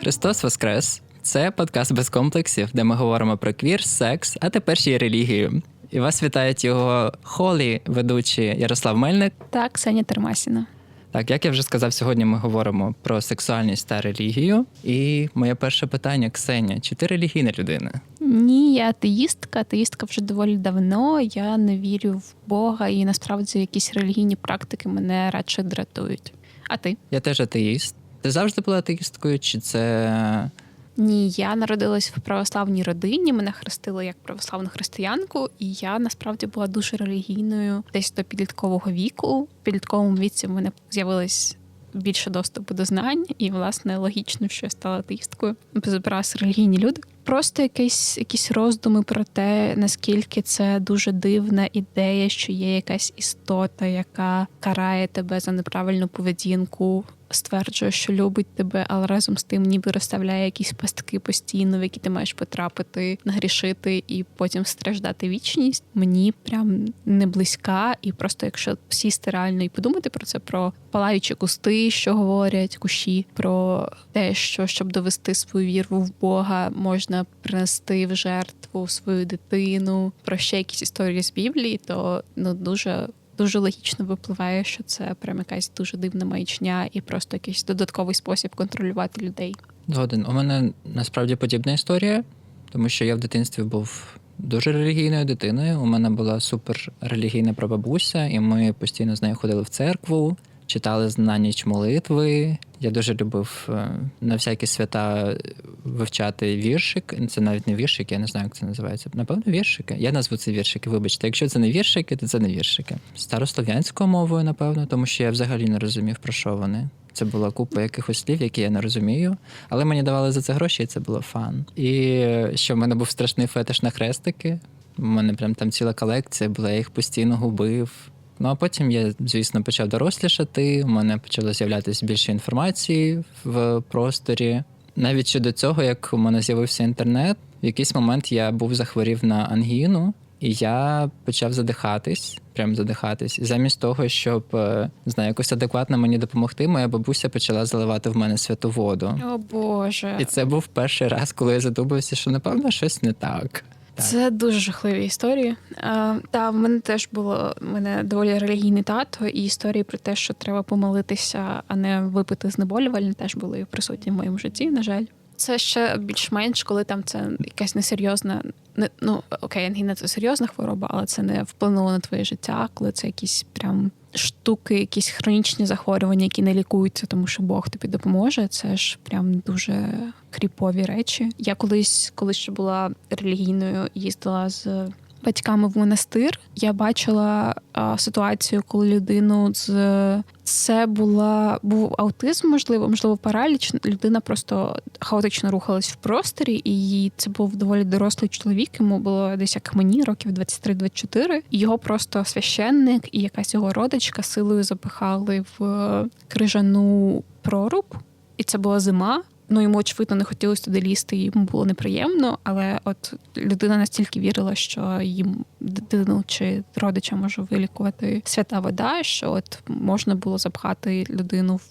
Христос Воскрес! Це подкаст без комплексів, де ми говоримо про квір, секс, а тепер ще й релігію. І вас вітають його холі ведучі Ярослав Мельник. та Ксенія Термасіна. Так, як я вже сказав, сьогодні ми говоримо про сексуальність та релігію. І моє перше питання, Ксенія, чи ти релігійна людина? Ні, я атеїстка, атеїстка вже доволі давно. Я не вірю в Бога, і насправді якісь релігійні практики мене радше дратують. А ти? Я теж атеїст. Ти завжди була атеїсткою, чи це Ні, я народилась в православній родині. Мене хрестили як православну християнку, і я насправді була дуже релігійною десь до підліткового віку. В підлітковому віці в мене з'явилось більше доступу до знань, і власне логічно, що я стала атеїсткою. Збиралися релігійні люди. Просто якісь, якісь роздуми про те, наскільки це дуже дивна ідея, що є якась істота, яка карає тебе за неправильну поведінку, стверджує, що любить тебе, але разом з тим ніби розставляє якісь пастки постійно, в які ти маєш потрапити, нагрішити і потім страждати вічність. Мені прям не близька, і просто якщо сісти реально і подумати про це, про палаючі кусти, що говорять кущі, про те, що щоб довести свою віру в Бога, можна принести в жертву свою дитину, про ще якісь історії з Біблії, то ну дуже. Дуже логічно випливає, що це прям якась дуже дивна маячня і просто якийсь додатковий спосіб контролювати людей. згоден? У мене насправді подібна історія, тому що я в дитинстві був дуже релігійною дитиною. У мене була супер релігійна прабабуся, і ми постійно з нею ходили в церкву, читали на ніч молитви. Я дуже любив е, на всякі свята вивчати віршик. Це навіть не віршики, я не знаю, як це називається. Напевно, віршики. Я назву це віршики. Вибачте, якщо це не віршики, то це не віршики. Старослов'янською мовою, напевно, тому що я взагалі не розумів, про що вони. Це була купа якихось слів, які я не розумію, але мені давали за це гроші, і це було фан. І е, що в мене був страшний фетиш на хрестики. У мене прям там ціла колекція була, я їх постійно губив. Ну а потім я, звісно, почав дорослішати. У мене почало з'являтися більше інформації в просторі. Навіть ще до цього, як у мене з'явився інтернет, в якийсь момент я був захворів на ангіну, і я почав задихатись, прям задихатись. І замість того, щоб е, не знаю, якось адекватно мені допомогти, моя бабуся почала заливати в мене святу воду. О Боже, І це був перший раз, коли я задумався, що напевно щось не так. Це дуже жахливі історії. А, та в мене теж було в мене доволі релігійний тато, і історії про те, що треба помолитися, а не випити знеболювальне, теж були присутні в моєму житті. На жаль, це ще більш-менш, коли там це якась несерйозна. Не ну окей, ангіна це серйозна хвороба, але це не вплинуло на твоє життя, коли це якісь прям штуки, якісь хронічні захворювання, які не лікуються, тому що Бог тобі допоможе. Це ж прям дуже кріпові речі. Я колись, коли ще була релігійною, їздила з батьками в монастир. Я бачила а, ситуацію, коли людину з це була був аутизм, можливо, можливо, параліч. Людина просто хаотично рухалась в просторі, і це був доволі дорослий чоловік. Йому було десь як мені, років 23-24. І Його просто священник і якась його родичка силою запихали в крижану проруб, і це була зима. Ну, йому очевидно не хотілося туди лізти, йому було неприємно, але от людина настільки вірила, що їм дитину чи родича може вилікувати свята вода, що от можна було запхати людину в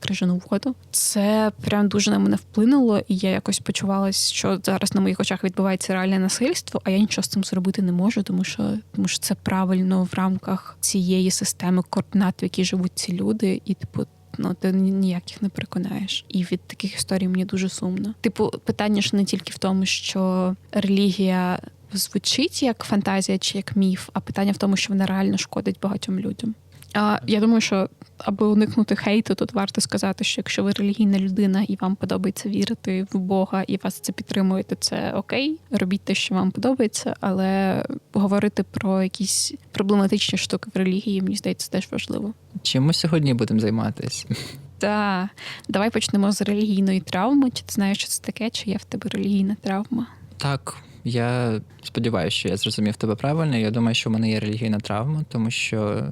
крижану воду. Це прям дуже на мене вплинуло, і я якось почувалась, що зараз на моїх очах відбувається реальне насильство, а я нічого з цим зробити не можу, тому що тому що це правильно в рамках цієї системи координат, в якій живуть ці люди, і типу. Ну, ти ніяких не переконаєш. І від таких історій мені дуже сумно. Типу, питання ж не тільки в тому, що релігія звучить як фантазія чи як міф, а питання в тому, що вона реально шкодить багатьом людям. А я думаю, що аби уникнути хейту, тут варто сказати, що якщо ви релігійна людина і вам подобається вірити в Бога, і вас це підтримує, то це окей. Робіть те, що вам подобається, але говорити про якісь проблематичні штуки в релігії, мені здається, теж важливо. Чим ми сьогодні будемо займатися? Та давай почнемо з релігійної травми. Чи ти знаєш, що це таке? Чи є в тебе релігійна травма? Так, я сподіваюся, що я зрозумів тебе правильно. Я думаю, що в мене є релігійна травма, тому що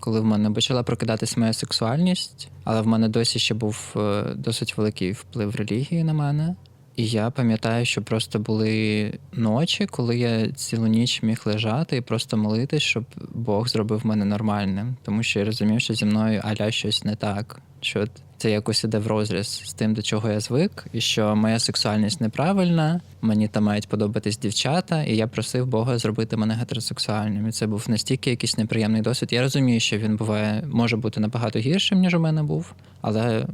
коли в мене почала прокидатись моя сексуальність, але в мене досі ще був е, досить великий вплив релігії на мене. І я пам'ятаю, що просто були ночі, коли я цілу ніч міг лежати і просто молитись, щоб Бог зробив мене нормальним. Тому що я розумів, що зі мною аля щось не так. Що це якось іде в розріз з тим, до чого я звик, і що моя сексуальність неправильна, мені там мають подобатись дівчата, і я просив Бога зробити мене гетеросексуальним. І це був настільки якийсь неприємний досвід. Я розумію, що він буває, може бути набагато гіршим, ніж у мене був, але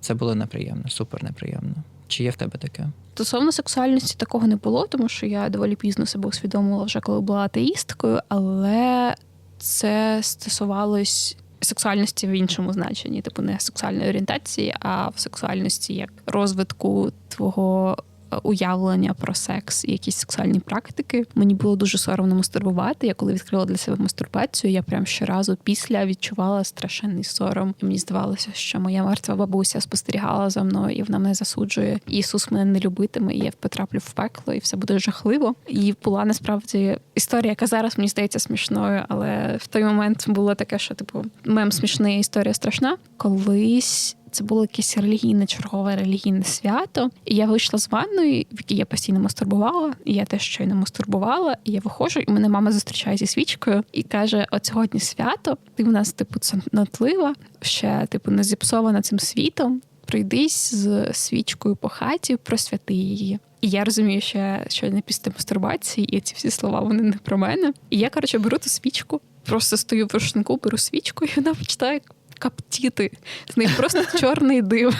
це було неприємно, супер неприємно. Чи є в тебе таке? Стосовно сексуальності такого не було, тому що я доволі пізно себе усвідомила вже коли була атеїсткою, але це стосувалось сексуальності в іншому значенні, типу не сексуальної орієнтації, а в сексуальності як розвитку твого уявлення про секс і якісь сексуальні практики. Мені було дуже соромно мастурбувати. Я коли відкрила для себе мастурбацію, я прям щоразу після відчувала страшенний сором. І мені здавалося, що моя мертва бабуся спостерігала за мною, і вона мене засуджує. Ісус мене не любитиме, і я потраплю в пекло, і все буде жахливо. І була насправді історія, яка зараз мені здається смішною, але в той момент було таке, що типу мем смішний, історія страшна. Колись це було якесь релігійне чергове релігійне свято. І я вийшла з ванної, в якій я постійно мастурбувала, і я теж щойно мастурбувала. І я виходжу, і мене мама зустрічає зі свічкою і каже: От сьогодні свято, ти в нас, типу, цнотлива, ще типу не зіпсована цим світом. Пройдись з свічкою по хаті, просвяти її. І я розумію, що я щойно після мастурбації, і ці всі слова вони не про мене. І я, коротше, беру ту свічку, просто стою в рушнику, беру свічку, і вона починає каптіти. З неї просто чорний дим.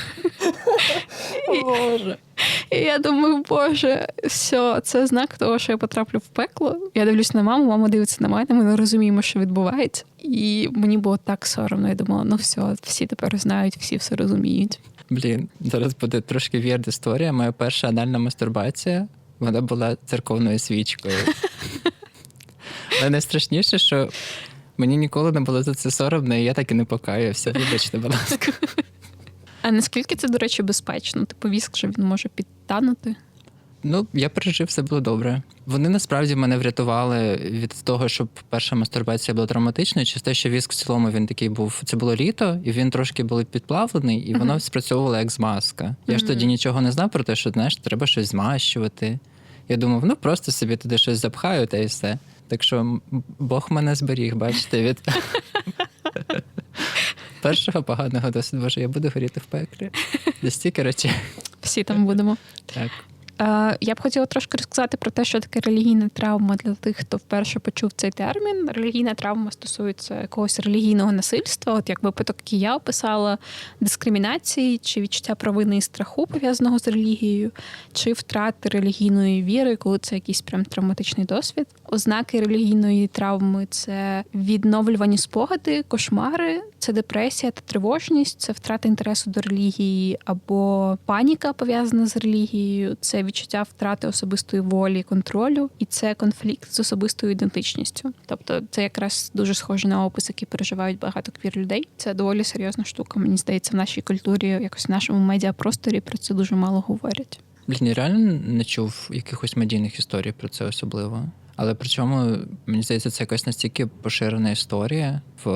Боже. І я думаю, боже, все, це знак того, що я потраплю в пекло. Я дивлюсь на маму, мама дивиться на мене, ми не розуміємо, що відбувається. І мені було так соромно. Я думала, ну все, всі тепер знають, всі все розуміють. Блін, зараз буде трошки вірд історія. Моя перша анальна мастурбація вона була церковною свічкою. Але найстрашніше, що мені ніколи не було за це соромно, і я так і не покаюся. Вибачте, будь ласка. А наскільки це, до речі, безпечно? Типу віск, що він може підтанути? Ну, я пережив, все було добре. Вони насправді мене врятували від того, щоб перша мастурбація була травматичною, через те, що віск в цілому він такий був. Це було літо, і він трошки був підплавлений, і воно Мгм. спрацьовувало як змазка. Я ж тоді нічого не знав про те, що знаєш, треба щось змащувати. Я думав, ну просто собі туди щось запхаю, та і все. Так що Бог мене зберіг, бачите, від першого поганого досвіду. Боже, я буду горіти в пеклі. Настільки речей. Всі там будемо. Так. Я б хотіла трошки розказати про те, що таке релігійна травма для тих, хто вперше почув цей термін. Релігійна травма стосується якогось релігійного насильства, от як випадок, який я описала, дискримінації чи відчуття провини і страху пов'язаного з релігією, чи втрати релігійної віри, коли це якийсь прям травматичний досвід. Ознаки релігійної травми це відновлювані спогади, кошмари, це депресія та тривожність, це втрата інтересу до релігії або паніка пов'язана з релігією, це відчуття втрати особистої волі, контролю, і це конфлікт з особистою ідентичністю. Тобто, це якраз дуже схоже на опис, який переживають багато квір людей. Це доволі серйозна штука. Мені здається, в нашій культурі, якось в нашому медіапросторі про це дуже мало говорять. Блін, реально не чув якихось медійних історій про це особливо. Але при чому, мені здається, це якась настільки поширена історія в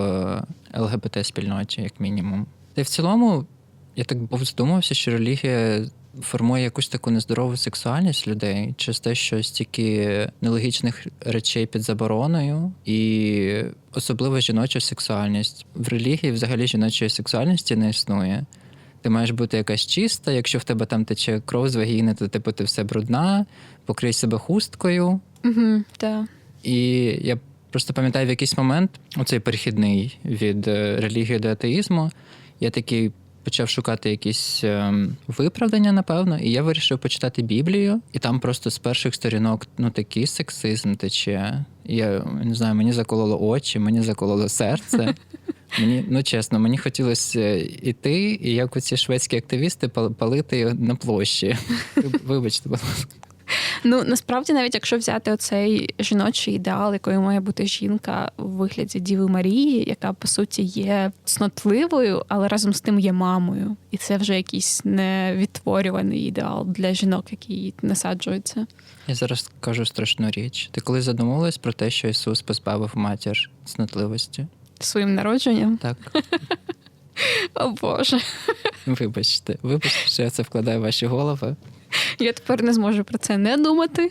ЛГБТ-спільноті, як мінімум. Та й в цілому, я так був задумався, що релігія формує якусь таку нездорову сексуальність людей через те, що стільки нелогічних речей під забороною, і особливо жіноча сексуальність. В релігії взагалі жіночої сексуальності не існує. Ти маєш бути якась чиста, якщо в тебе там тече кров з вагіни, то типу ти все брудна, покрий себе хусткою. Угу, так. І я просто пам'ятаю в якийсь момент, оцей перехідний від е, релігії до атеїзму, я такий почав шукати якісь ем, виправдання, напевно, і я вирішив почитати Біблію, і там просто з перших сторінок ну такий сексизм тече. Я не знаю, мені закололо очі, мені закололо серце. Мені, ну чесно, мені хотілося іти, і як оці шведські активісти пал- палити на площі. Вибачте, будь ласка. Ну насправді, навіть якщо взяти оцей жіночий ідеал, якою має бути жінка у вигляді Діви Марії, яка по суті є цнотливою, але разом з тим є мамою, і це вже якийсь невідтворюваний ідеал для жінок, які насаджуються. Я зараз кажу страшну річ. Ти коли задумувалась про те, що Ісус позбавив матір цнотливості? Своїм народженням. Так, О Боже, вибачте, вибачте, що я це вкладаю в ваші голови. Я тепер не зможу про це не думати.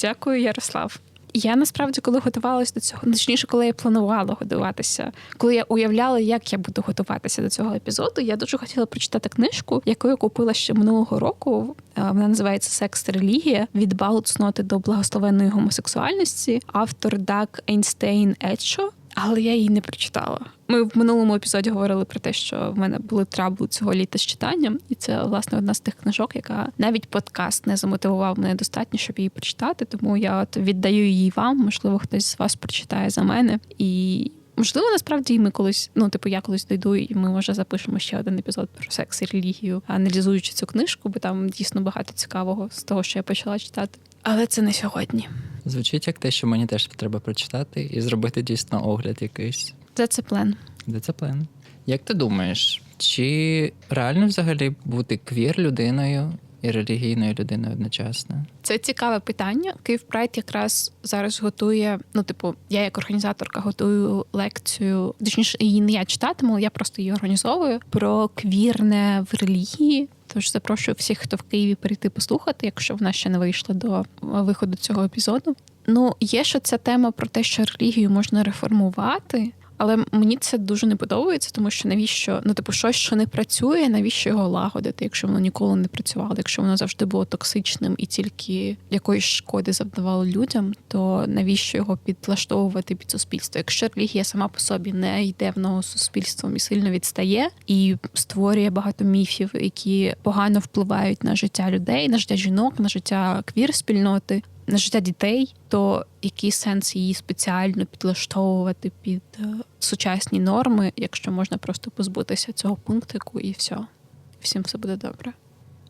Дякую, Ярослав. Я насправді, коли готувалася до цього, точніше, коли я планувала готуватися, коли я уявляла, як я буду готуватися до цього епізоду, я дуже хотіла прочитати книжку, яку я купила ще минулого року. Е, Вона називається Секс та релігія від балу цноти до благословенної гомосексуальності. Автор Дак Ейнстейн Етчо. Але я її не прочитала. Ми в минулому епізоді говорили про те, що в мене були трабли цього літа з читанням, і це власне одна з тих книжок, яка навіть подкаст не замотивував мене достатньо, щоб її прочитати. Тому я от віддаю її вам. Можливо, хтось з вас прочитає за мене. І можливо, насправді ми колись, ну типу, я колись дойду, і ми може запишемо ще один епізод про секс і релігію, аналізуючи цю книжку, бо там дійсно багато цікавого з того, що я почала читати. Але це не сьогодні. Звучить як те, що мені теж треба прочитати і зробити дійсно огляд якийсь. Це це план. Дисциплін. Як ти думаєш, чи реально взагалі бути квір людиною і релігійною людиною одночасно? Це цікаве питання. Київ Прайд якраз зараз готує. Ну, типу, я як організаторка готую лекцію. Точніше, її не я читатиму, я просто її організовую про квірне в релігії. Тож запрошую всіх, хто в Києві прийти послухати, якщо вона ще не вийшла до виходу цього епізоду. Ну, є що ця тема про те, що релігію можна реформувати. Але мені це дуже не подобається, тому що навіщо ну, типу, щось, що не працює, навіщо його лагодити, якщо воно ніколи не працювало, якщо воно завжди було токсичним і тільки якоїсь шкоди завдавало людям, то навіщо його підлаштовувати під суспільство? Якщо релігія сама по собі не йде в ногу суспільством і сильно відстає і створює багато міфів, які погано впливають на життя людей, на життя жінок, на життя квір спільноти, на життя дітей, то який сенс її спеціально підлаштовувати під е, сучасні норми, якщо можна просто позбутися цього пунктику і все. Всім все буде добре.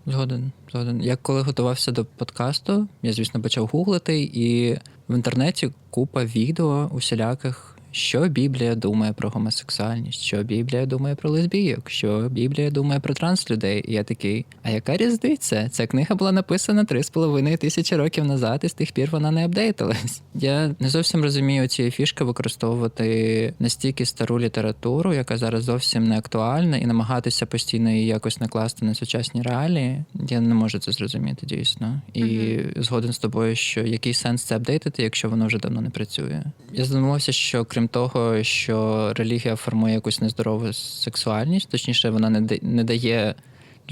Згоден, згоден. Я коли готувався до подкасту, я, звісно, почав гуглити, і в інтернеті купа відео усіляких, що Біблія думає про гомосексуальність, що Біблія думає про лесбійок, що Біблія думає про транслюдей. І я такий, а яка різниця? Ця книга була написана три з половиною тисячі років назад, і з тих пір вона не апдейтилась. Я не зовсім розумію цієї фішки використовувати настільки стару літературу, яка зараз зовсім не актуальна, і намагатися постійно її якось накласти на сучасні реалії. Я не можу це зрозуміти дійсно. І згоден з тобою, що який сенс це апдейтити, якщо воно вже давно не працює. Я задумався, що крім того, що релігія формує якусь нездорову сексуальність, точніше, вона не не дає.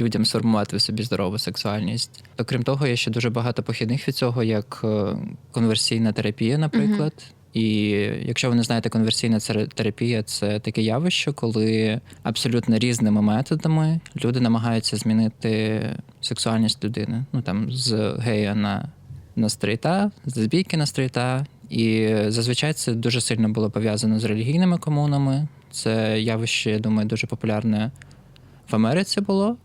Людям сформувати в собі здорову сексуальність. Окрім того, є ще дуже багато похідних від цього, як е, конверсійна терапія, наприклад. І якщо ви не знаєте, конверсійна терапія це таке явище, коли абсолютно різними методами люди намагаються змінити сексуальність людини. Ну там з гея на, на стрейта, з лесбійки на стрейта. І зазвичай це дуже сильно було пов'язано з релігійними комунами. Це явище, я думаю, дуже популярне в Америці було.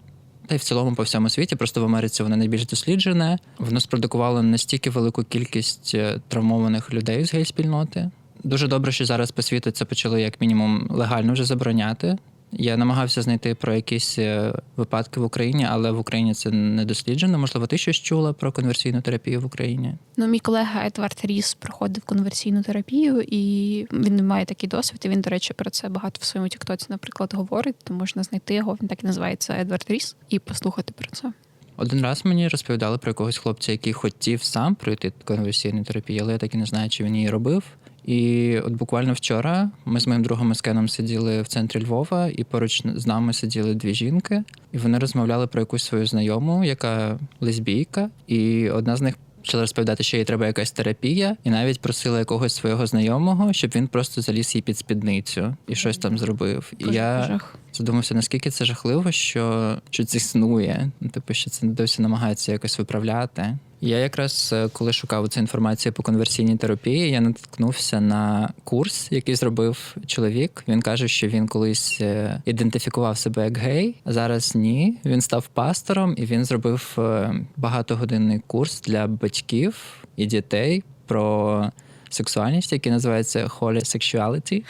Та й в цілому по всьому світі, просто в Америці воно найбільш досліджене. Воно спродукувало настільки велику кількість е, травмованих людей з гей-спільноти. Дуже добре, що зараз по світу це почали як мінімум легально вже забороняти. Я намагався знайти про якісь е, випадки в Україні, але в Україні це не досліджено. Можливо, ти щось чула про конверсійну терапію в Україні? Ну, мій колега Едвард Ріс проходив конверсійну терапію, і він має такий досвід. І він, до речі, про це багато в своєму Тіктоці, наприклад, говорить. То можна знайти його. Він так і називається Едвард Ріс, і послухати про це. Один раз мені розповідали про якогось хлопця, який хотів сам пройти конверсійну терапію, але я так і не знаю, чи він її робив. І от буквально вчора ми з моїм другом Ескеном сиділи в центрі Львова, і поруч з нами сиділи дві жінки, і вони розмовляли про якусь свою знайому, яка лесбійка, і одна з них. Почала розповідати, що їй треба якась терапія, і навіть просила якогось свого знайомого, щоб він просто заліз їй під спідницю і щось там зробив. І Боже, я жах. задумався, наскільки це жахливо, що, що це існує. Ну, Типу, що це досі намагаються якось виправляти. Я якраз е, коли шукав цю інформацію по конверсійній терапії, я наткнувся на курс, який зробив чоловік. Він каже, що він колись е, ідентифікував себе як гей, а зараз ні. Він став пастором і він зробив е, багатогодинний курс для батьків і дітей про сексуальність, який називається Holy Sexuality.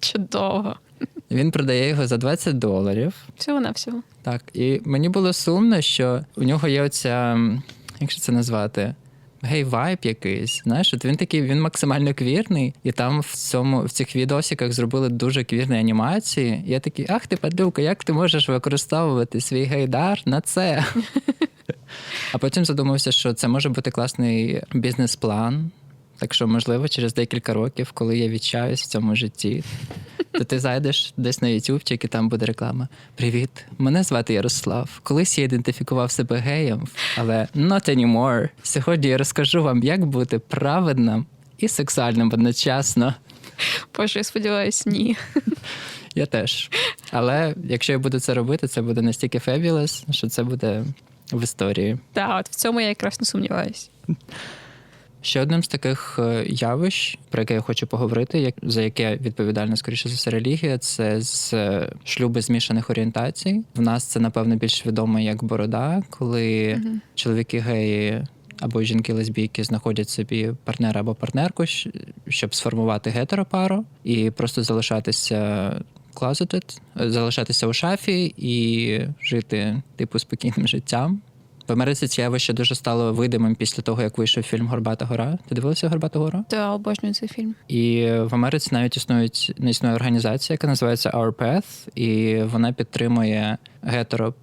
Чудово. Він продає його за 20 доларів. Всього на всього. Так, і мені було сумно, що у нього є оця, як це назвати? Гей-вайб якийсь. Знаєш, от він такий, він максимально квірний, і там в цьому в цих відосиках зробили дуже квірні анімації. І я такий, ах ти падлюка, як ти можеш використовувати свій гейдар на це? А потім задумався, що це може бути класний бізнес-план. Так що, можливо, через декілька років, коли я відчаюсь в цьому житті, то ти зайдеш десь на YouTube, і там буде реклама. Привіт, мене звати Ярослав. Колись я ідентифікував себе геєм, але not anymore. Сьогодні я розкажу вам, як бути праведним і сексуальним одночасно. Боже, я сподіваюся, ні. Я теж. Але якщо я буду це робити, це буде настільки fabulous, що це буде в історії. Так, от в цьому я якраз не сумніваюся. Ще одним з таких е, явищ, про яке я хочу поговорити, як за яке відповідальна скоріше за все релігія, це з е, шлюби змішаних орієнтацій. В нас це напевно більш відомо як борода, коли Мгм. чоловіки геї або жінки-лесбійки знаходять собі партнера або партнерку, щоб сформувати гетеропару і просто залишатися closeted, залишатися у шафі і жити типу спокійним життям. В Америці це явище дуже стало видимим після того, як вийшов фільм Горбата гора. Ти дивилася Горбата гора? Та обожнюю цей фільм. І в Америці навіть існують не існує організація, яка називається Our Path, і вона підтримує гетеро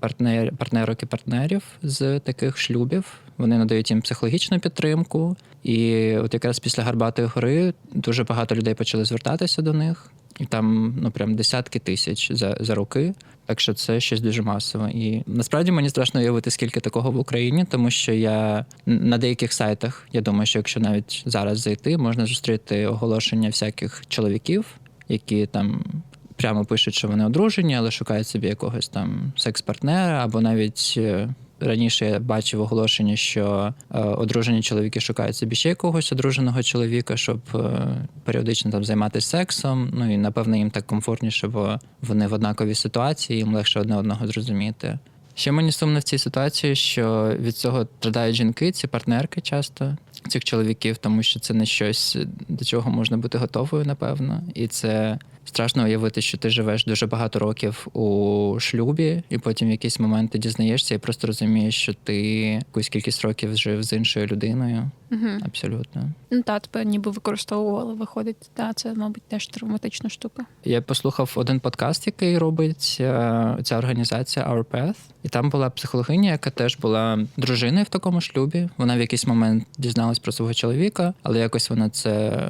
партнерок і партнерів з таких шлюбів. Вони надають їм психологічну підтримку. І от якраз після Гарбатої гори дуже багато людей почали звертатися до них. Там ну прям десятки тисяч за, за роки. Так що це щось дуже масово. І насправді мені страшно уявити, скільки такого в Україні, тому що я на деяких сайтах, я думаю, що якщо навіть зараз зайти, можна зустріти оголошення всяких чоловіків, які там прямо пишуть, що вони одружені, але шукають собі якогось там секс-партнера, або навіть. Раніше я бачив оголошення, що е, одружені чоловіки шукають собі ще якогось одруженого чоловіка, щоб е, періодично там займатися сексом. Ну і напевно їм так комфортніше, бо вони в однаковій ситуації, їм легше одне одного зрозуміти. Ще мені сумно в цій ситуації, що від цього страдають жінки, ці партнерки часто цих чоловіків, тому що це не щось, до чого можна бути готовою, напевно. І це страшно уявити, що ти живеш дуже багато років у шлюбі, і потім в якийсь момент ти дізнаєшся і просто розумієш, що ти якусь кількість років жив з іншою людиною. Угу. Абсолютно. Ну та тебе ніби використовували, виходить. Та це, мабуть, теж травматична штука. Я послухав один подкаст, який робить е, ця організація Our Path. І там була психологиня, яка теж була дружиною в такому шлюбі. Вона в якийсь момент дізналась про свого чоловіка, але якось вона це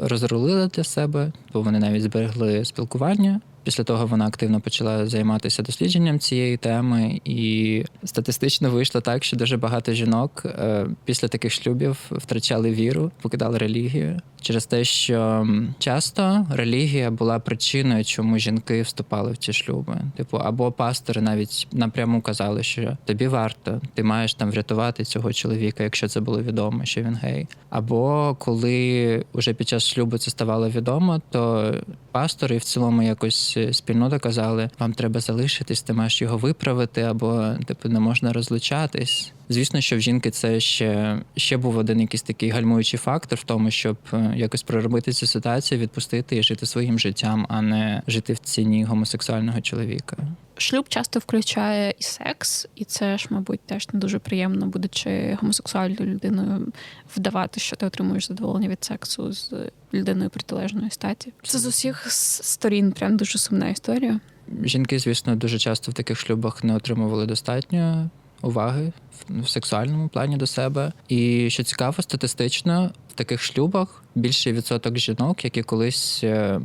розрулила для себе, бо вони навіть зберегли спілкування. Після того вона активно почала займатися дослідженням цієї теми, і статистично вийшло так, що дуже багато жінок е, після таких шлюбів втрачали віру, покидали релігію через те, що часто релігія була причиною, чому жінки вступали в ці шлюби. Типу, або пастори навіть напряму казали, що тобі варто, ти маєш там врятувати цього чоловіка, якщо це було відомо, що він гей. Або коли вже під час шлюбу це ставало відомо, то пастори в цілому якось е, спільнота казали, вам треба залишитись, ти маєш його виправити, або типу не можна розлучатись. Звісно, що в жінки це ще, ще був один якийсь такий гальмуючий фактор в тому, щоб е, якось проробити цю ситуацію, відпустити і жити своїм життям, а не жити в ціні гомосексуального чоловіка. Шлюб часто включає і секс, і це ж, мабуть, теж не дуже приємно, будучи гомосексуальною людиною, вдавати, що ти отримуєш задоволення від сексу з людиною протилежної статі. Це з усіх сторін прям дуже сумна історія. Жінки, звісно, дуже часто в таких шлюбах не отримували достатньо уваги в, сексуальному плані до себе. І що цікаво, статистично в таких шлюбах більший відсоток жінок, які колись е,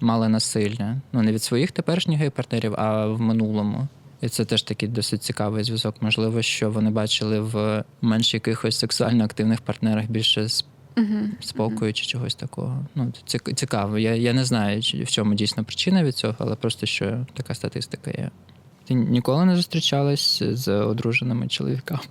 мали насилля. Ну не від своїх теперішніх гей-партнерів, а в минулому. І це теж такий досить цікавий зв'язок. Можливо, що вони бачили в менш якихось сексуально активних партнерах більше спокою чи чогось такого. Ну, це цікаво. Я, я не знаю, в чому дійсно причина від цього, але просто що така статистика є. Ти ніколи не зустрічалась з одруженими чоловіками?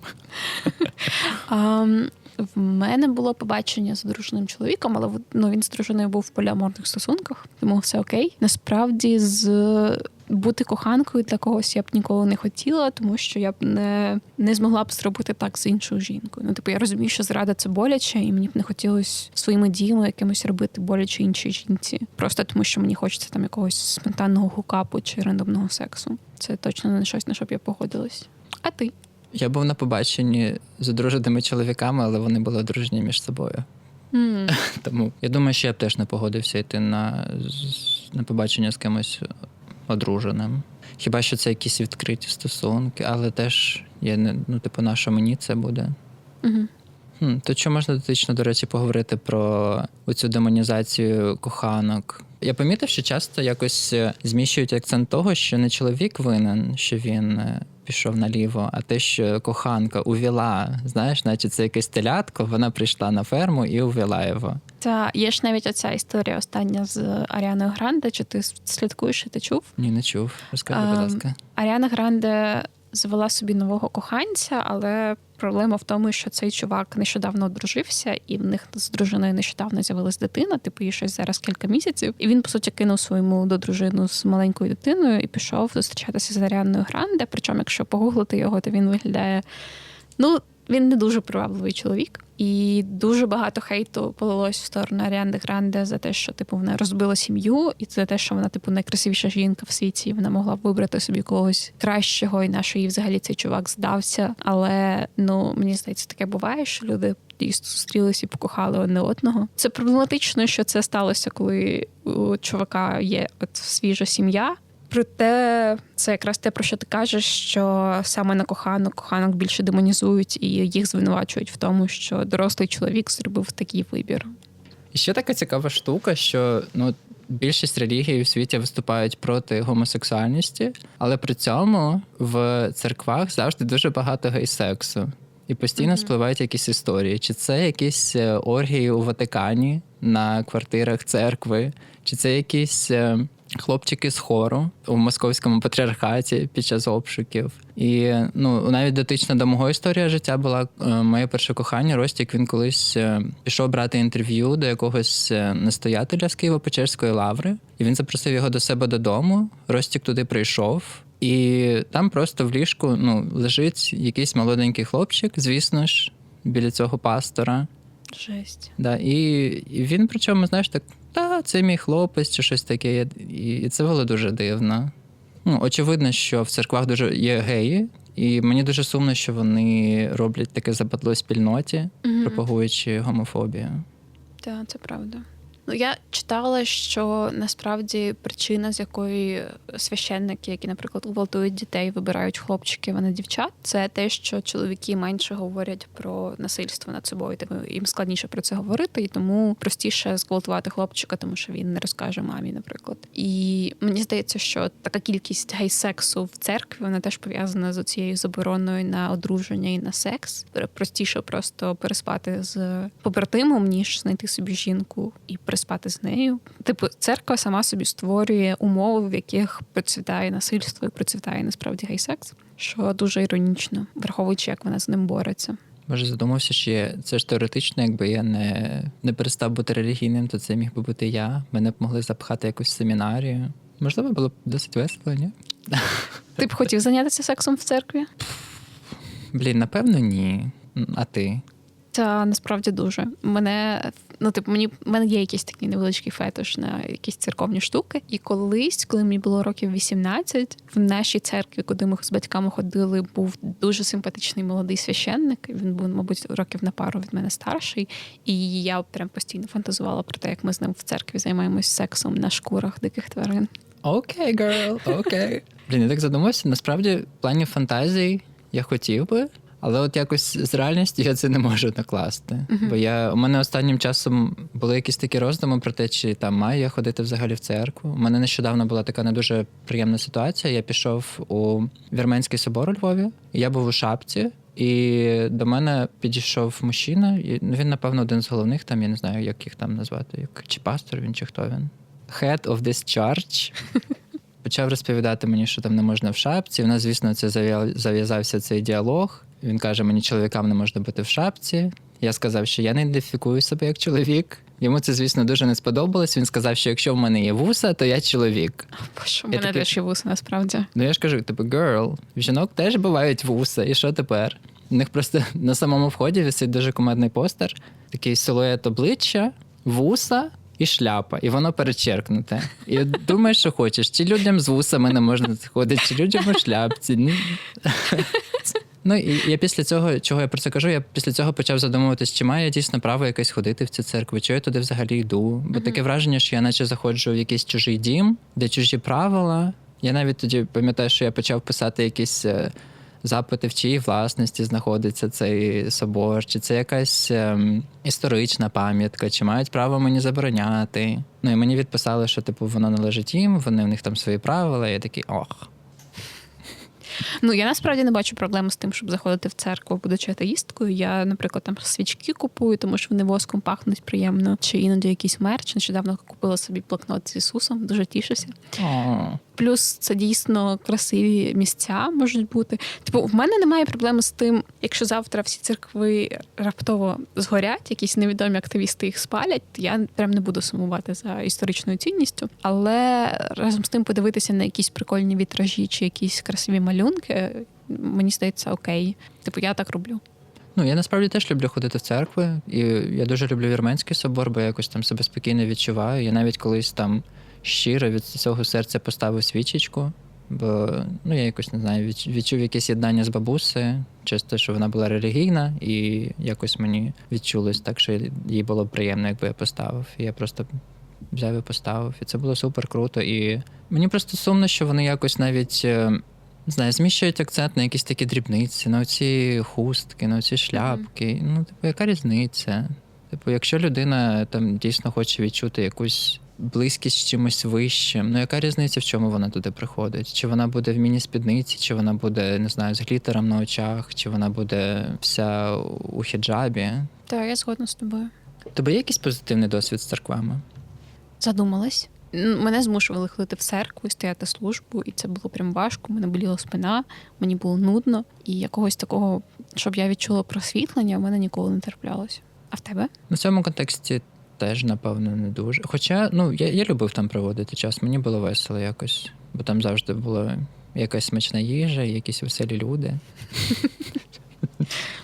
Um, в мене було побачення з одруженим чоловіком, але ну, він з дружиною був в поліаморних стосунках, тому все окей. Насправді, з бути коханкою для когось я б ніколи не хотіла, тому що я б не, не змогла б зробити так з іншою жінкою. Ну, типу, я розумію, що зрада це боляче, і мені б не хотілося своїми діями якимось робити боляче іншій жінці. Просто тому, що мені хочеться там якогось спонтанного гукапу чи рандомного сексу. Це точно не щось, на що б я погодилась. А ти? Я був на побаченні з одруженими чоловіками, але вони були одружені між собою. М. Тому я думаю, що я б теж не погодився йти на, на побачення з кимось одруженим. Хіба що це якісь відкриті стосунки, але теж Я не, ну, типу, на що мені це буде? Угу. Хм, то що можна дотично, до речі, поговорити про оцю демонізацію коханок? Я помітив, що часто якось е, зміщують акцент того, що не чоловік винен, що він е, пішов наліво, а те, що коханка увіла, знаєш, наче це якесь телятко, вона прийшла на ферму і увіла його. Та є ж навіть оця історія остання з Аріаною Гранде. Чи ти слідкуєш, чи ти чув? Ні, не чув. Розкажи, будь Ем, ласка. Аріана Гранде звела собі нового коханця, але проблема в тому, що цей чувак нещодавно одружився, і в них з дружиною нещодавно з'явилась дитина, типу їй щось зараз кілька місяців. І він, по суті, кинув свою молоду дружину з маленькою дитиною і пішов зустрічатися з Аріаною Гранде. Причому, якщо погуглити його, то він виглядає. Ну, він не дуже привабливий чоловік, і дуже багато хейту полилось в сторону Аріанди Гранде за те, що типу вона розбила сім'ю, і за те, що вона типу найкрасивіша жінка в світі. і Вона могла б вибрати собі когось кращого, і на що їй взагалі цей чувак здався. Але ну мені здається, таке буває, що люди дійсно зустрілися і покохали одне одного. Це проблематично, що це сталося, коли у чувака є от свіжа сім'я. Проте це якраз те, про що ти кажеш, що саме на коханок коханок більше демонізують і їх звинувачують в тому, що дорослий чоловік зробив такий вибір. І ще така цікава штука, що ну. Більшість релігій в світі виступають проти гомосексуальності, але при цьому в церквах завжди дуже багато гей-сексу. І постійно Мгм. спливають якісь історії. Чи це якісь е, оргії у Ватикані на квартирах церкви, чи це якісь е, хлопчики з хору у московському патріархаті під час обшуків. І ну навіть дотично до мого історія життя була е, моє перше кохання. Ростік він колись е, пішов брати інтерв'ю до якогось е, настоятеля з Києво-Печерської лаври, і він запросив його до себе додому. Ростік туди прийшов. І там просто в ліжку ну, лежить якийсь молоденький хлопчик, звісно ж, біля цього пастора. Жесть. Да, і, і він причому, знаєш, так, та, це мій хлопець чи щось таке. І, це було дуже дивно. Ну, очевидно, що в церквах дуже є геї, і мені дуже сумно, що вони роблять таке западло спільноті, пропагуючи гомофобію. Так, це правда. Ну, я читала, що насправді причина, з якої священники, які, наприклад, гвалтують дітей, вибирають хлопчиків, а не дівчат, це те, що чоловіки менше говорять про насильство над собою. Тому їм складніше про це говорити, і тому простіше зґвалтувати хлопчика, тому що він не розкаже мамі, наприклад. І мені здається, що така кількість гей-сексу в церкві вона теж пов'язана з цією забороною на одруження і на секс. Простіше просто переспати з побратимом, ніж знайти собі жінку і переспати з нею. Типу, церква сама собі створює умови, в яких процвітає насильство і процвітає насправді гей-секс, що дуже іронічно, враховуючи, як вона з ним бореться. Може, задумався, що є, це ж теоретично, якби я не, не перестав бути релігійним, то це міг би бути я. Мене б могли запхати якусь семінарію. Можливо, було б досить весело, ні? Ти б хотів зайнятися сексом в церкві? Блін, напевно, ні. А ти? Та насправді дуже. Мене ну типу, мені в мене є якийсь такий невеличкий фетиш на якісь церковні штуки. І колись, коли мені було років 18, в нашій церкві, куди ми з батьками ходили, був дуже симпатичний молодий священник. Він був, мабуть, років на пару від мене старший. І я прям постійно фантазувала про те, як ми з ним в церкві займаємось сексом на шкурах диких тварин. Окей, girl, окей. Блін, я так задумався. Насправді, в плані фантазій я хотів би, але от якось з реальністю я це не можу накласти. Бо я у мене останнім часом були якісь такі роздуми про те, чи там маю я ходити взагалі в церкву. У мене нещодавно була така не дуже приємна ситуація. Я пішов у Вірменський собор у Львові, я був у шапці. І до мене підійшов мужчина, і він, напевно, один з головних, там я не знаю, як їх там назвати, як чи пастор він, чи хто він. Head of this church. Почав розповідати мені, що там не можна в шапці. У нас, звісно, це зав'я- зав'язався цей діалог. Він каже: мені чоловікам не можна бути в шапці. Я сказав, що я не ідентифікую себе як чоловік. Йому це, звісно, дуже не сподобалось. Він сказав, що якщо в мене є вуса, то я чоловік. Боже, у Я мене теж є вуса, насправді. Ну я ж кажу, типу, girl, в жінок теж бувають вуса, і що тепер? У них просто на самому вході висить дуже кумедний постер, такий силует обличчя, вуса і шляпа, і воно перечеркнуте. І думаєш, що хочеш, чи людям з вусами не можна заходити, чи людям у шляпці. Ну, Ну і я після цього, чого я про це кажу, я після цього почав задумуватись, чи маю я дійсно право якесь ходити в цю церкву, чи я туди взагалі йду. Бо таке враження, що я наче заходжу в якийсь чужий дім, де чужі правила. Я навіть тоді пам'ятаю, що я почав писати якісь е, запити, в чиїй власності знаходиться цей собор, чи це якась ем, історична пам'ятка, чи мають право мені забороняти. Ну і мені відписали, що типу воно належить їм, вони в них там свої правила. І я такий ох. Ну я насправді не бачу проблеми з тим, щоб заходити в церкву, будучи атеїсткою. Я, наприклад, там свічки купую, тому що вони воском пахнуть приємно, чи іноді якийсь мерч. Нещодавно купила собі блокнот з Ісусом, дуже тішуся. О. Плюс це дійсно красиві місця можуть бути. Типу, в мене немає проблеми з тим, якщо завтра всі церкви раптово згорять, якісь невідомі активісти їх спалять, я прям не буду сумувати за історичною цінністю. Але разом з тим подивитися на якісь прикольні вітражі чи якісь красиві малюнки, мені здається, окей. Типу, я так роблю. Ну, я насправді теж люблю ходити в церкви, і я дуже люблю Вірменський собор, бо я якось там себе спокійно відчуваю. Я навіть колись там щиро від цього серця поставив свічечку, бо ну, я якось не знаю, відчув якесь єднання з бабусею, чисто, що вона була релігійна, і якось мені відчулось так, що їй було приємно, якби я поставив. І я просто взяв і поставив. І це було супер круто. І мені просто сумно, що вони якось навіть. Не знаю, зміщують акцент на якісь такі дрібниці, на оці хустки, на оці шляпки. Ну, типу, яка різниця? Типу, якщо людина там дійсно хоче відчути якусь близькість з чимось вищим, ну яка різниця, в чому вона туди приходить? Чи вона буде в міні-спідниці, чи вона буде, не знаю, з глітером на очах, чи вона буде вся у хіджабі? Так, я згодна з тобою. Тебе є якийсь позитивний досвід з церквами? Задумалась. Мене змушували ходити в церкву і стояти службу, і це було прям важко. Мене боліла спина, мені було нудно, і якогось такого, щоб я відчула просвітлення, в мене ніколи не траплялося. А в тебе? В цьому контексті теж, напевно, не дуже. Хоча, ну, я, я любив там проводити час, мені було весело якось, бо там завжди була якась смачна їжа, якісь веселі люди.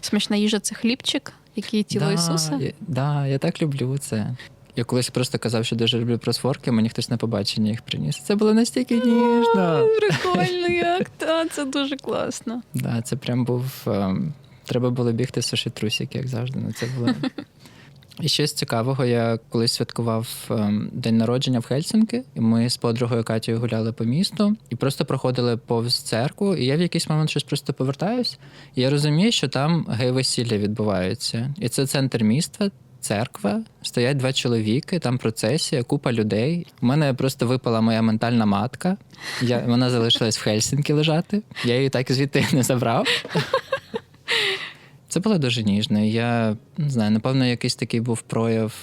Смачна їжа це хлібчик, який тіло да, Ісуса. Я, да, я так люблю це. Я колись просто казав, що дуже люблю просфорки, мені хтось на побачення їх приніс. Це було настільки ніжно. Прикольно, як та це дуже класно. Да, це прям був. ем, треба було бігти сушити трусики, як завжди. Ну, це було. І ще з цікавого, я колись святкував ем, день народження в Хельсинки, і ми з подругою Катєю гуляли по місту і просто проходили повз церкву. І я в якийсь момент щось просто повертаюсь, і я розумію, що там гей-весілля відбувається. І це центр міста. Церква, стоять два чоловіки, там процесія, купа людей. У мене просто випала моя ментальна матка. Я, вона залишилась в Хельсінкі лежати. Я її так звідти не забрав. Це було дуже ніжно. Я не знаю, напевно, якийсь такий був прояв.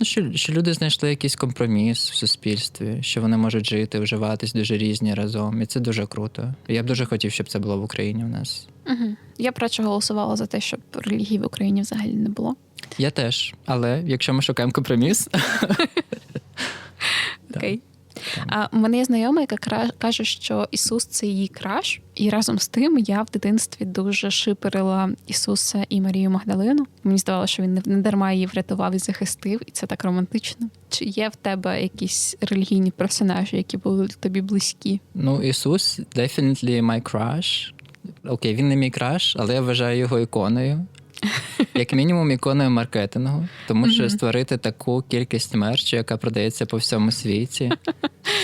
Ну, що, що люди знайшли якийсь компроміс в суспільстві, що вони можуть жити, вживатись дуже різні разом. І це дуже круто. Я б дуже хотів, щоб це було в Україні у нас. Угу. Я б радше голосувала за те, щоб релігії в Україні взагалі не було. Я теж. Але якщо ми шукаємо компроміс, Окей. А у мене є знайома, яка каже, що Ісус це її краш, і разом з тим я в дитинстві дуже шиперила Ісуса і Марію Магдалину. Мені здавалося, що він не- не дарма її врятував і захистив, і це так романтично. Чи є в тебе якісь релігійні персонажі, які були тобі близькі? ну Ісус definitely my crush. Окей, він не мій краш, але я вважаю його іконою. Як мінімум, іконою маркетингу, тому що створити таку кількість мерчу, яка продається по всьому світі,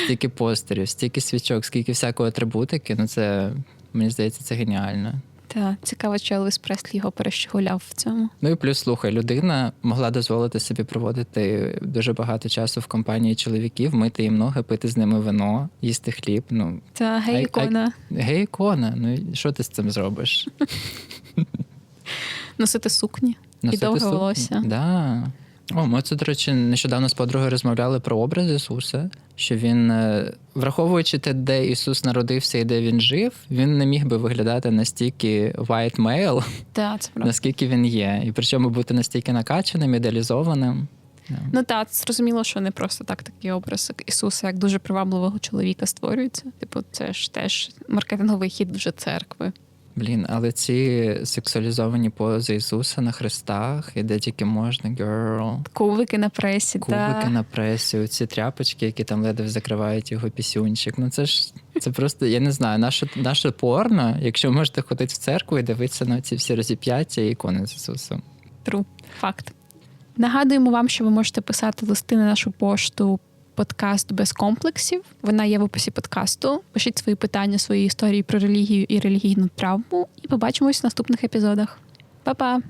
стільки постерів, стільки свічок, скільки всякої атрибутики, ну це мені здається, це геніально. Та цікаво, чи Елвіс Преслі його перещеголяв в цьому. Ну і плюс слухай, людина могла дозволити собі проводити дуже багато часу в компанії чоловіків, мити їм ноги, пити з ними вино, їсти хліб. Ну Та гей-ікона. гей, ікона, ну і що ти з цим зробиш? Носити сукні. Носити довге сукню? волосся. Да. О, ми це, до речі, нещодавно з подругою розмовляли про образ Ісуса, що він, е, враховуючи те, де Ісус народився і де він жив, він не міг би виглядати настільки white male, Та це правда. наскільки він є. І причому бути настільки накачаним, ідеалізованим. Да. Ну так, зрозуміло, що не просто так такий образ Ісуса, як дуже привабливого чоловіка створюється. Типу, це ж теж маркетинговий хід вже церкви. Блін, але ці сексуалізовані пози Ісуса на хрестах, і де тільки можна, girl. Кубики на пресі, Кубики та на пресі, ці тряпочки, які там ледве закривають його пісюнчик. Ну це ж це просто, я не знаю, наше, наше порно, якщо можете ходити в церкву і дивитися на ці всі розіп'яття і ікони з Ісусом. тру. Факт. Нагадуємо вам, що ви можете писати листи на нашу пошту подкаст без комплексів. Вона є в описі подкасту. Пишіть свої питання, свої історії про релігію і релігійну травму. І побачимось в наступних епізодах. Па-па!